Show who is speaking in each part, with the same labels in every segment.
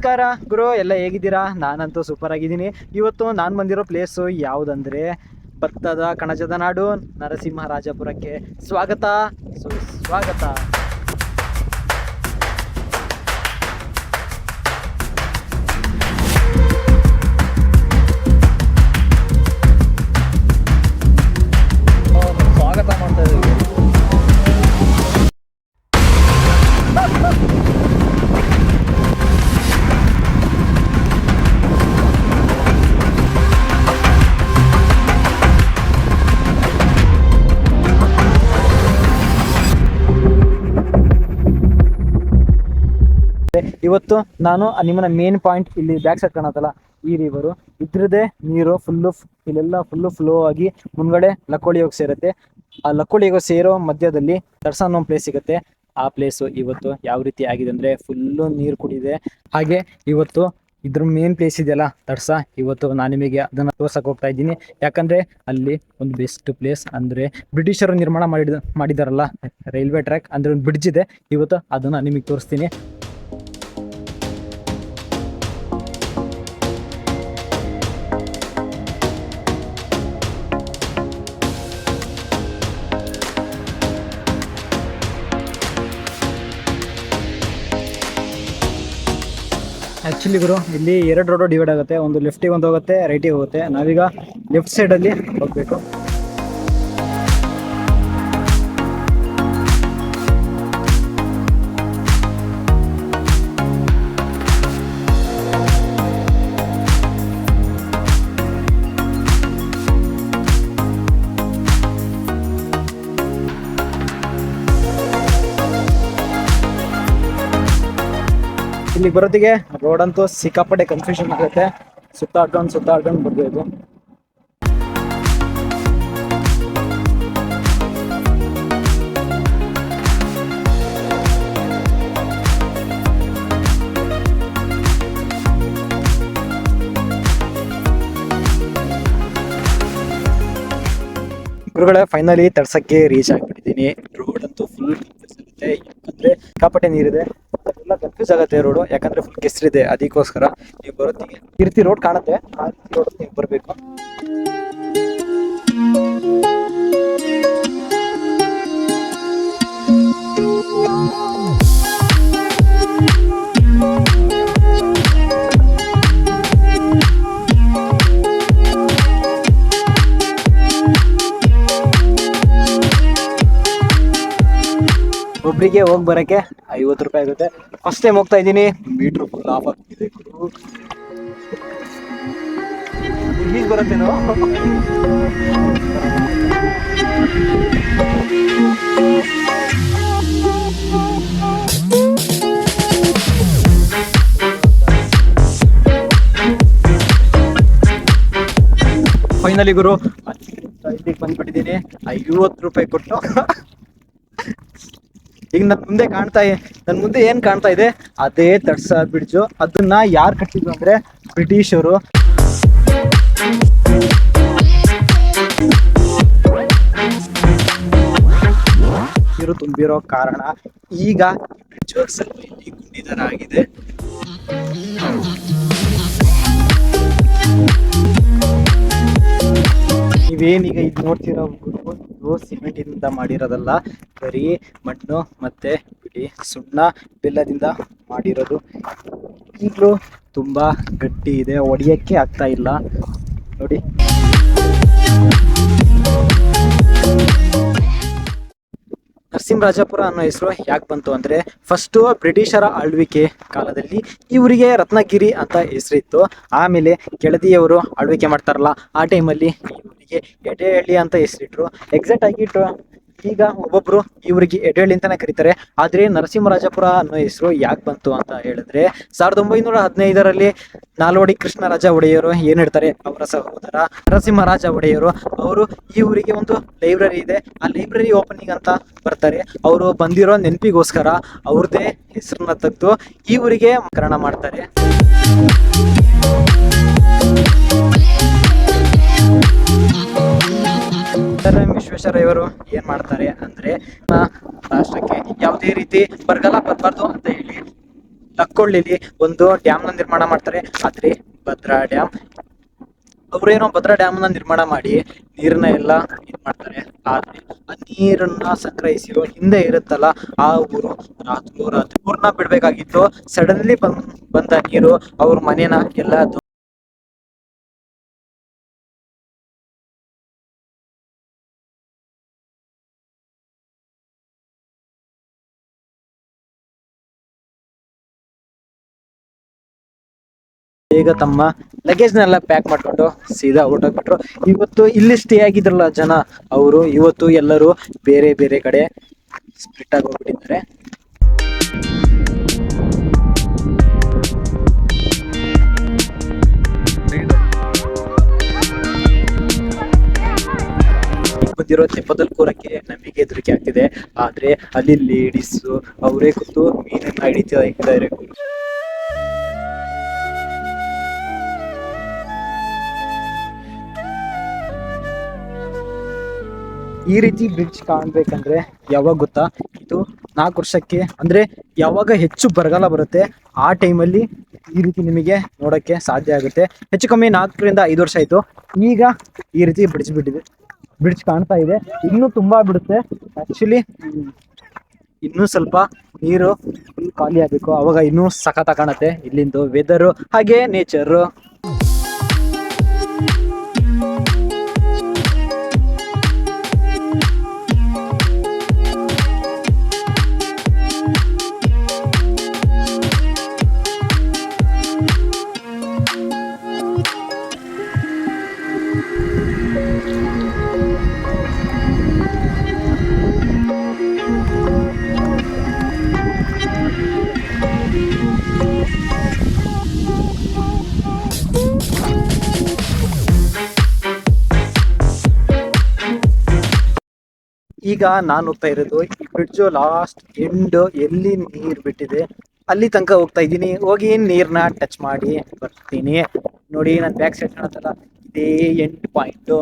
Speaker 1: ನಮಸ್ಕಾರ ಗುರು, ಎಲ್ಲ ಹೇಗಿದ್ದೀರಾ? ನಾನಂತೂ ಸೂಪರ್ ಆಗಿದ್ದೀನಿ. ಇವತ್ತು ನಾನು ಬಂದಿರೋ ಪ್ಲೇಸು ಯಾವುದಂದ್ರೆ ಭತ್ತದ ಕಣಜದ ನಾಡು ನರಸಿಂಹರಾಜಪುರಕ್ಕೆ ಸ್ವಾಗತ. ಸ್ವಾಗತ. ಇವತ್ತು ನಾನು ನಿಮ್ಮನ್ನ ಮೇನ್ ಪಾಯಿಂಟ್ ಇಲ್ಲಿ ಬ್ಯಾಕ್ ಸೈಡ್ ಕಾಣತ್ತಲ್ಲ, ಈ ರಿವರು ಇದ್ರದೇ ನೀರು ಫುಲ್ಲು ಇಲ್ಲೆಲ್ಲ ಫುಲ್ಲು ಫ್ಲೋ ಆಗಿ ಮುಂದ್ಗಡೆ ಲಕ್ಕೋಳಿ ಹೋಗಿ ಸೇರುತ್ತೆ. ಆ ಲಕ್ಕೋಳಿ ಹೋಗಿ ಸೇರೋ ಮಧ್ಯದಲ್ಲಿ ತರ್ಸ ಅನ್ನೋ ಪ್ಲೇಸ್ ಸಿಗುತ್ತೆ. ಆ ಪ್ಲೇಸು ಇವತ್ತು ಯಾವ ರೀತಿ ಆಗಿದೆ ಅಂದ್ರೆ ಫುಲ್ಲು ನೀರು ಕುಡಿದೆ. ಹಾಗೆ ಇವತ್ತು ಇದ್ರ ಮೇನ್ ಪ್ಲೇಸ್ ಇದೆಯಲ್ಲ ತಡ್ಸ ಇವತ್ತು ನಾನು ನಿಮಗೆ ಅದನ್ನ ತೋರ್ಸಕ್ ಹೋಗ್ತಾ ಇದ್ದೀನಿ. ಯಾಕಂದ್ರೆ ಅಲ್ಲಿ ಒಂದು ಬೆಸ್ಟ್ ಪ್ಲೇಸ್ ಅಂದ್ರೆ ಬ್ರಿಟಿಷರು ನಿರ್ಮಾಣ ಮಾಡಿದ, ಮಾಡಿದಾರಲ್ಲ ರೈಲ್ವೆ ಟ್ರ್ಯಾಕ್ ಅಂದ್ರೆ ಒಂದು ಬ್ರಿಡ್ಜ್ ಇದೆ. ಇವತ್ತು ಅದನ್ನ ನಿಮಗೆ ತೋರಿಸ್ತೀನಿ. ಆಕ್ಚುಲಿ ಗುರು, ಇಲ್ಲಿ ಎರಡು ರೋಡು ಡಿವೈಡ್ ಆಗುತ್ತೆ. ಒಂದು ಲೆಫ್ಟಿಗೆ ಒಂದು ಹೋಗುತ್ತೆ ರೈಟಿಗೆ ಹೋಗುತ್ತೆ. ನಾವೀಗ ಲೆಫ್ಟ್ ಸೈಡಲ್ಲಿ ಹೋಗ್ಬೇಕು. ಇಲ್ಲಿ ಬರೋದಿಗೆ ರೋಡ್ ಅಂತೂ ಸಿಕ್ಕಾಪಟ್ಟೆ ಕನ್ಫ್ಯೂಷನ್ ಆಗುತ್ತೆ. ಸುತ್ತಾಡ್ಕೊಂಡು ಸುತ್ತಾಡ್ಕೊಂಡು ಬರ್ಬೇಕು. ಗುರುಗಳೇ ಫೈನಲಿ ತಡ್ಸಕ್ಕೆ ರೀಚ್ ಆಗ್ಬಿಟ್ಟಿದ್ದೀನಿ. ರೋಡ್ ಅಂತೂ ಫುಲ್ ಇರುತ್ತೆ ಅಂದ್ರೆ ಸಿಕ್ಕಾಪಟ್ಟೆ ನೀರಿದೆ. ಅದೆಲ್ಲ ಕನ್ಫ್ಯೂಸ್ ಆಗುತ್ತೆ ರೋಡು ಯಾಕಂದ್ರೆ ಫುಲ್ ಕೆಸರಿದೆ ಅದಕ್ಕೋಸ್ಕರ ನೀವು ಬರೋತ್ತಿಗೆ ಈ ರೀತಿ ರೋಡ್ ಕಾಣುತ್ತೆ. ಆ ರೋಡ್ ನೀವು ಬರಬೇಕು. ಒಬ್ರಿಗೆ ಹೋಗಿ ಬರೋಕ್ಕೆ ಐವತ್ತು ರೂಪಾಯಿ ಆಗುತ್ತೆ. ಫಸ್ಟ್ ಟೈಮ್ ಹೋಗ್ತಾ ಇದ್ದೀನಿ. ಮೀಟ್ರ್ ಫುಲ್ ಆಫ್ ಆಗ್ತಿದೆ ಇಲ್ಲಿ ಬರುತ್ತೆ ಫೈನಲಿ ಗುರು ಬಂದ್ಬಿಟ್ಟಿದ್ದೀನಿ. ಐವತ್ತು ರೂಪಾಯಿ ಕೊಟ್ಟು. ಈಗ ನನ್ನ ಮುಂದೆ ಕಾಣ್ತಾ ನನ್ನ ಮುಂದೆ ಏನ್ ಕಾಣ್ತಾ ಇದೆ? ಅದೇ ತಡ್ಸ ಬ್ರಿಡ್ಜು ಅದನ್ನ ಯಾರು ಕಟ್ಟಿದ್ರು ಅಂದ್ರೆ ಬ್ರಿಟಿಷರು ನೀರು ತುಂಬಿರೋ ಕಾರಣ ಈಗ ಬ್ರಿಡ್ಜ್ ಸ್ವಲ್ಪ ಇಲ್ಲಿ ಗುಂಡಿದರ ಆಗಿದೆ ನೀವೇನೀಗ ಇದು ನೋಡ್ತಿರೋ ಗುರು ಇದು ಸಿಮೆಂಟ್ ಇಂದ ಮಾಡಿರೋದಲ್ಲ ಬರೀ ಮಣ್ಣು ಮತ್ತೆ ಬಿಳಿ ಸುಣ್ಣ ಬೆಲ್ಲದಿಂದ ಮಾಡಿರೋದು. ಈಗಲೂ ತುಂಬಾ ಗಟ್ಟಿ ಇದೆ, ಒಡೆಯಕ್ಕೆ ಆಗ್ತಾ ಇಲ್ಲ. ನೋಡಿ. ನರಸಿಂಹರಾಜಪುರ ಅನ್ನೋ ಹೆಸರು ಯಾಕೆ ಬಂತು ಅಂದ್ರೆ ಫಸ್ಟು ಬ್ರಿಟಿಷರ ಆಳ್ವಿಕೆ ಕಾಲದಲ್ಲಿ ಇವರಿಗೆ ರತ್ನಗಿರಿ ಅಂತ ಹೆಸರಿತ್ತು. ಆಮೇಲೆ ಕೆಳದಿಯವರು ಆಳ್ವಿಕೆ ಮಾಡ್ತಾರಲ್ಲ, ಆ ಟೈಮಲ್ಲಿ ಇವರಿಗೆ ಎಡೆಹಳ್ಳಿ ಅಂತ ಹೆಸರಿಟ್ರು. ಎಕ್ಸಾಕ್ಟ್ ಆಗಿ ಈಗ ಒಬ್ಬೊಬ್ರು ಇವರಿಗೆ ಎಡೇಳಿ ಅಂತಾನೆ ಕರೀತಾರೆ. ಆದ್ರೆ ನರಸಿಂಹರಾಜಪುರ ಅನ್ನೋ ಹೆಸರು ಯಾಕೆ ಬಂತು ಅಂತ ಹೇಳಿದ್ರೆ, ಸಾವಿರದ ಒಂಬೈನೂರ ಹದಿನೈದರಲ್ಲಿ ನಾಲ್ವಡಿ ಕೃಷ್ಣರಾಜ ಒಡೆಯರು ಏನ್ ಹೇಳ್ತಾರೆ ಅವರ ಸಹೋದರ ನರಸಿಂಹರಾಜ ಒಡೆಯರು, ಅವರು ಈ ಊರಿಗೆ ಒಂದು ಲೈಬ್ರರಿ ಇದೆ. ಆ ಲೈಬ್ರರಿ ಓಪನಿಂಗ್ ಅಂತ ಬರ್ತಾರೆ. ಅವರು ಬಂದಿರೋ ನೆನಪಿಗೋಸ್ಕರ ಅವ್ರದೇ ಹೆಸರನ್ನ ತೆಗೆದು ಈ ಊರಿಗೆ ಮಕರಣ ಮಾಡ್ತಾರೆ. ಸರ್ ಎಂ ವಿಶ್ವೇಶ್ವರಯ್ಯವರು ಏನ್ ಮಾಡ್ತಾರೆ ಅಂದ್ರೆ ರಾಷ್ಟ್ರಕ್ಕೆ ಯಾವುದೇ ರೀತಿ ಬರಗಾಲ ಬರಬಾರ್ದು ಅಂತ ಹೇಳಿ ತಕ್ಕೊಳ್ಳಿಲಿ ಒಂದು ಡ್ಯಾಮ್ನ ನಿರ್ಮಾಣ ಮಾಡ್ತಾರೆ. ಆದ್ರೆ ಭದ್ರಾ ಡ್ಯಾಮ್ ಅವರೇನೋ ಭದ್ರಾ ಡ್ಯಾಮ್ನ ನಿರ್ಮಾಣ ಮಾಡಿ ನೀರನ್ನ ಎಲ್ಲ ಇದ್ ಮಾಡ್ತಾರೆ. ಆದ್ರೆ ಆ ನೀರನ್ನ ಸಂಗ್ರಹಿಸಿರೋ ಹಿಂದೆ ಇರುತ್ತಲ್ಲ, ಆ ಊರು ರಾತ್ರಿ ರಾತ್ರಿ ಊರ್ನ ಬಿಡ್ಬೇಕಾಗಿತ್ತು. ಸಡನ್ಲಿ ಬಂದ್, ಬಂದ ನೀರು ಅವ್ರ ಮನೇನ ಎಲ್ಲ ಬೇಗ ತಮ್ಮ ಲಗೇಜ್ನೆಲ್ಲ ಪ್ಯಾಕ್ ಮಾಡ್ಕೊಂಡು ಸೀದಾ ಹೊರಟೋಗ್ಬಿಟ್ರು ಇವತ್ತು ಇಲ್ಲಿ ಸ್ಟೇ ಆಗಿದ್ರಲ್ಲ ಜನ, ಅವರು, ಇವತ್ತು ಎಲ್ಲರೂ ಬೇರೆ ಬೇರೆ ಕಡೆ ಸ್ಪ್ಲಿಟ್ ಆಗಿ ಹೋಗ್ಬಿಟ್ಟಿದ್ದಾರೆ. ಬಂದಿರೋ ತೆಪ್ಪದಲ್ಲಿ ಕೂರಕ್ಕೆ ನಮಗೆ ಹೆದರಿಕೆ ಆಗ್ತಿದೆ. ಆದ್ರೆ ಅಲ್ಲಿ ಲೇಡೀಸ್ ಅವರೇ ಕೂತು ಮೀನನ್ನ ಹಿಡಿತಾ ಇದ್ದಾರೆ. ಈ ರೀತಿ ಬ್ರಿಡ್ಜ್ ಕಾಣ್ಬೇಕಂದ್ರೆ ಯಾವಾಗ ಗೊತ್ತಾ? ಇದು ನಾಲ್ಕು ವರ್ಷಕ್ಕೆ, ಅಂದ್ರೆ ಯಾವಾಗ ಹೆಚ್ಚು ಬರಗಾಲ ಬರುತ್ತೆ, ಆ ಟೈಮಲ್ಲಿ ಈ ರೀತಿ ನಿಮಗೆ ನೋಡಕ್ಕೆ ಸಾಧ್ಯ ಆಗುತ್ತೆ. ಹೆಚ್ಚು ಕಮ್ಮಿ ನಾಲ್ಕರಿಂದ ಐದು ವರ್ಷ ಆಯ್ತು. ಈಗ ಈ ರೀತಿ ಬ್ರಿಡ್ಜ್ ಬಿಟ್ಟಿದೆ. ಬ್ರಿಡ್ಜ್ ಕಾಣ್ತಾ ಇದೆ. ಇನ್ನೂ ತುಂಬಾ ಬಿಡುತ್ತೆ. ಆಕ್ಚುಲಿ ಇನ್ನೂ ಸ್ವಲ್ಪ ನೀರು ಖಾಲಿ ಆಗಬೇಕು. ಅವಾಗ ಇನ್ನೂ ಸಖತ್ ಕಾಣುತ್ತೆ ಇಲ್ಲಿಂದು ವೆದರು ಹಾಗೆ ನೇಚರು ಈಗ ನಾನು ಹೋಗ್ತಾ ಇರೋದು ಈ ಬ್ರಿಡ್ಜ್ ಲಾಸ್ಟ್ ಎಂಡ್ ಎಲ್ಲಿ ನೀರ್ ಬಿಟ್ಟಿದೆ, ಅಲ್ಲಿ ತನಕ ಹೋಗ್ತಾ ಇದ್ದೀನಿ. ಹೋಗಿ ನೀರ್ನ ಟಚ್ ಮಾಡಿ ಬರ್ತೀನಿ. ನೋಡಿ ನನ್ನ ಬ್ಯಾಕ್ ಸೈಡ್ ಕಾಣತ್ತಲ್ಲ, ಇದೇ ಎಂಟು ಪಾಯಿಂಟ್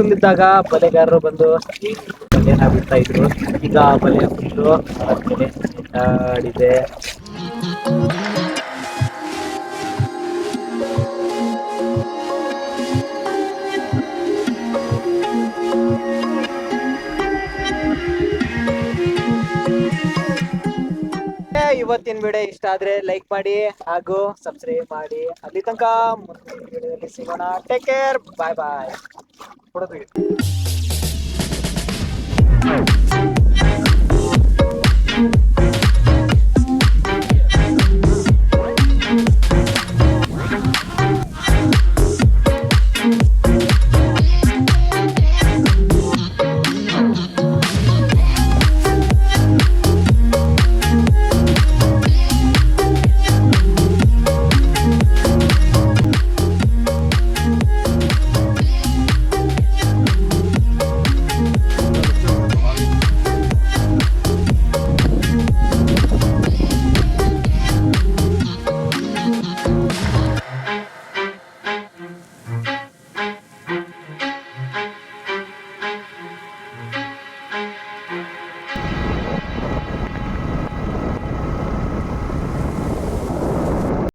Speaker 1: ತುಂಬಿದ್ದಾಗ ಬಲೆಗಾರರು ಬಂದು ಬಲೆಯನ್ನ ಬಿಡ್ತಾ ಇದ್ರು. ಈಗ ಬಲೆ ಅದ್ಮೇಲೆ ಆಡಿದೆ. ಇವತ್ತಿನ ವಿಡಿಯೋ ಇಷ್ಟ ಆದ್ರೆ ಲೈಕ್ ಮಾಡಿ ಹಾಗೂ ಸಬ್ಸ್ಕ್ರೈಬ್ ಮಾಡಿ. ಅಲ್ಲಿ ತನಕ ಮುಂದಿನ ವಿಡಿಯೋದಲ್ಲಿ ಸಿಗೋಣ. ಟೇಕ್ ಕೇರ್ ಬಾಯ್ ಬಾಯ್ ಕೊಡೋದು